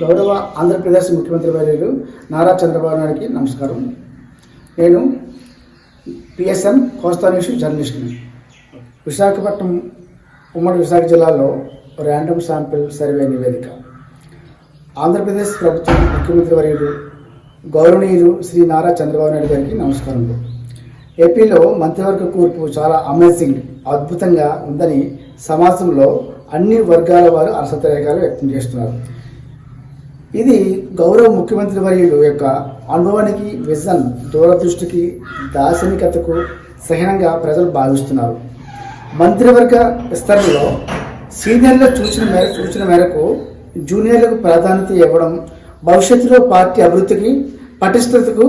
గౌరవ ఆంధ్రప్రదేశ్ ముఖ్యమంత్రి వర్యులు నారా చంద్రబాబు నాయుడికి నమస్కారం. నేను P S N Kosta news జర్నలిస్ట్ని. Visakhapatnam ఉమ్మడి విశాఖ జిల్లాలో ర్యాండమ్ శాంపిల్ సర్వే నివేదిక. ఆంధ్రప్రదేశ్ ప్రభుత్వం ముఖ్యమంత్రి వర్యులు గౌరవనీయులు శ్రీ నారా చంద్రబాబు నాయుడు గారికి నమస్కారం. ఏపీలో మంత్రివర్గ కూర్పు చాలా అమేజింగ్ అద్భుతంగా ఉందని సమాజంలో అన్ని వర్గాల వారు అలసత్రేఖలు వ్యక్తం చేస్తున్నారు. ఇది గౌరవ ముఖ్యమంత్రి వర్యులు యొక్క అనుభవానికి విజన్ దూరదృష్టికి దార్శనికతకు సహనంగా ప్రజలు భావిస్తున్నారు. మంత్రివర్గ విస్తరణలో సీనియర్ల సూచన మేర సూచన మేరకు జూనియర్లకు ప్రాధాన్యత ఇవ్వడం భవిష్యత్తులో పార్టీ అభివృద్ధికి పటిష్టతకు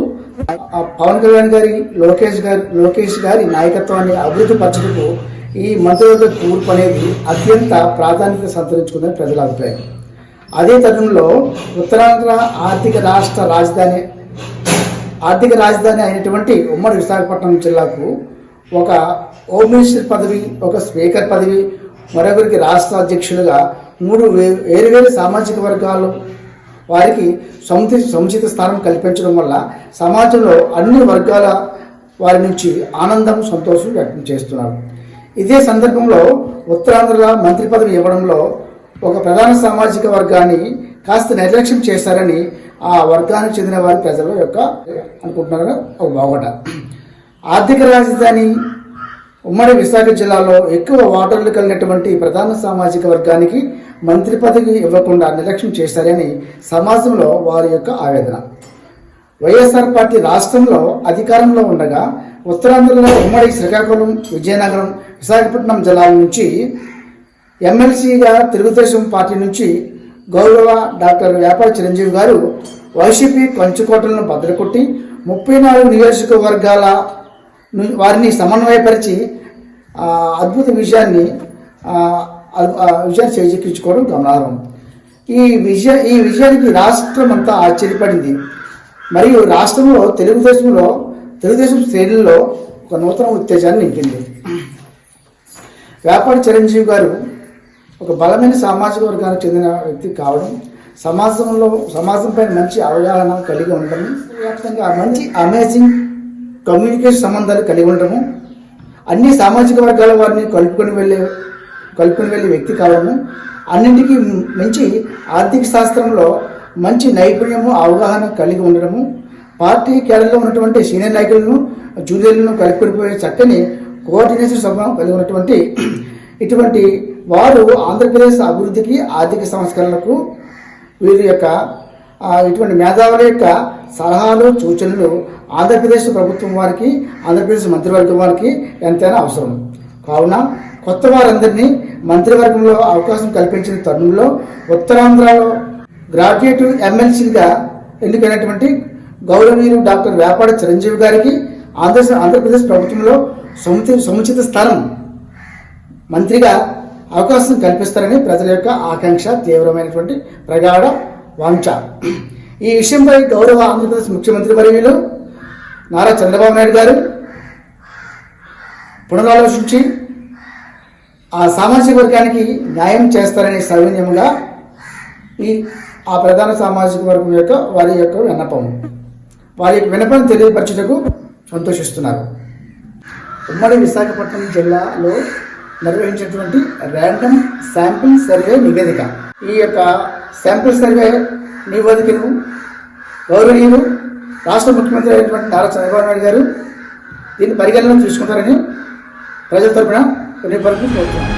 పవన్ కళ్యాణ్ గారి లోకేష్ గారి లోకేష్ గారి నాయకత్వాన్ని అభివృద్ధి పరచటకు ఈ మంత్రివర్గ కూర్పు అనేది అత్యంత ప్రాధాన్యత సంతరించుకుందని ప్రజల అభిప్రాయం. అదే తరుణంలో ఉత్తరాంధ్ర ఆర్థిక రాష్ట్ర రాజధాని ఆర్థిక రాజధాని అయినటువంటి ఉమ్మడి విశాఖపట్నం జిల్లాకు ఒక హోమ్ మినిస్టర్ పదవి ఒక స్పీకర్ పదవి మరొకరికి రాష్ట్ర అధ్యక్షులుగా మూడు వే- వేరువేరు సామాజిక వర్గాలు వారికి సముచి సముచిత స్థానం కల్పించడం వల్ల సమాజంలో అన్ని వర్గాల వారి నుంచి ఆనందం సంతోషం వ్యక్తం చేస్తున్నారు. ఇదే సందర్భంలో ఉత్తరాంధ్ర మంత్రి పదవి ఇవ్వడంలో ఒక ప్రధాన సామాజిక వర్గాన్ని కాస్త నిర్లక్ష్యం చేశారని ఆ వర్గానికి చెందిన వారి ప్రజల యొక్క అనుకుంటున్నారు ఒక బాగోట. ఆర్థిక రాజధాని ఉమ్మడి విశాఖ జిల్లాలో ఎక్కువ ఓటర్లు కలిగినటువంటి ప్రధాన సామాజిక వర్గానికి మంత్రి పదవి ఇవ్వకుండా నిర్లక్ష్యం చేశారని సమాజంలో వారి యొక్క ఆవేదన. వైఎస్ఆర్ పార్టీ రాష్ట్రంలో అధికారంలో ఉండగా ఉత్తరాంధ్రలో ఉమ్మడి శ్రీకాకుళం విజయనగరం విశాఖపట్నం జిల్లాల నుంచి ఎమ్మెల్సీగా తెలుగుదేశం పార్టీ నుంచి గౌరవ డాక్టర్ వ్యాపార చిరంజీవి గారు వైసీపీ కంచుకోటలను భద్రకొట్టి ముప్పై నాలుగు నియోజకవర్గాల ను- వారిని సమన్వయపరిచి అద్భుత విజయాన్ని ఆ, విజయాన్ని చేజిక్కించుకోవడం గమనార్హం. ఈ విజయ ఈ విజయానికి రాష్ట్రం అంతా ఆశ్చర్యపడింది. మరియు రాష్ట్రంలో తెలుగుదేశంలో తెలుగుదేశం శ్రేణుల్లో ఒక నూతన ఉత్తేజాన్ని నింపింది. వ్యాపారి చిరంజీవి గారు ఒక బలమైన సామాజిక వర్గానికి చెందిన వ్యక్తి కావడం సమాజంలో సమాజంపై మంచి అవగాహన కలిగి ఉండడం వ్యాప్తంగా మంచి అమేజింగ్ కమ్యూనికేషన్ సంబంధాలు కలిగి ఉండడము అన్ని సామాజిక వర్గాల వారిని కలుపుకొని వెళ్ళే కలుపుకొని వెళ్ళే వ్యక్తి కావడము అన్నింటికీ మించి ఆర్థిక శాస్త్రంలో మంచి నైపుణ్యము అవగాహన కలిగి ఉండడము పార్టీ కేడర్లో ఉన్నటువంటి సీనియర్ నాయకులను జూనియర్లను కలుపుకొని చక్కని కోఆర్డినేషన్ స్వభావం కలిగి ఉన్నటువంటి ఇటువంటి వారు ఆంధ్రప్రదేశ్ అభివృద్ధికి ఆర్థిక సంస్కరణలకు వీరి యొక్క ఇటువంటి మేధావుల యొక్క సలహాలు సూచనలు ఆంధ్రప్రదేశ్ ప్రభుత్వం వారికి ఆంధ్రప్రదేశ్ మంత్రివర్గం వారికి ఎంతైనా అవసరం. కావున కొత్త వారందరినీ మంత్రివర్గంలో అవకాశం కల్పించిన తరుణంలో ఉత్తరాంధ్రలో గ్రాడ్యుయేట్ ఎమ్మెల్సీగా ఎన్నికైనటువంటి గౌరవనీయులు డాక్టర్ వ్యాపార చిరంజీవి గారికి ఆంధ్ర ఆంధ్రప్రదేశ్ ప్రభుత్వంలో సముచిత సముచిత స్థానం మంత్రిగా అవకాశం కల్పిస్తారని ప్రజల యొక్క ఆకాంక్ష తీవ్రమైనటువంటి ప్రగాఢ వాంఛ. ఈ విషయంపై గౌరవ ఆంధ్రప్రదేశ్ ముఖ్యమంత్రి వర్యులు నారా చంద్రబాబు నాయుడు గారు పునరాలోచించి ఆ సామాజిక వర్గానికి న్యాయం చేస్తారనే సౌజన్యంగా ఈ ఆ ప్రధాన సామాజిక వర్గం యొక్క వారి యొక్క విన్నపం వారి యొక్క విన్నపం తెలియపరచుటకు సంతోషిస్తున్నారు. ఉమ్మడి విశాఖపట్నం జిల్లాలో నిర్వహించినటువంటి ర్యాండమ్ శాంపిల్ సర్వే నివేదిక. ఈ యొక్క శాంపిల్ సర్వే నివేదికను గౌరవనీయులు రాష్ట్ర ముఖ్యమంత్రి అయినటువంటి నారా చంద్రబాబు నాయుడు గారు దీన్ని పరిగణన తీసుకుంటారని ప్రజల తరపున వినపరకు కోరుతున్నాను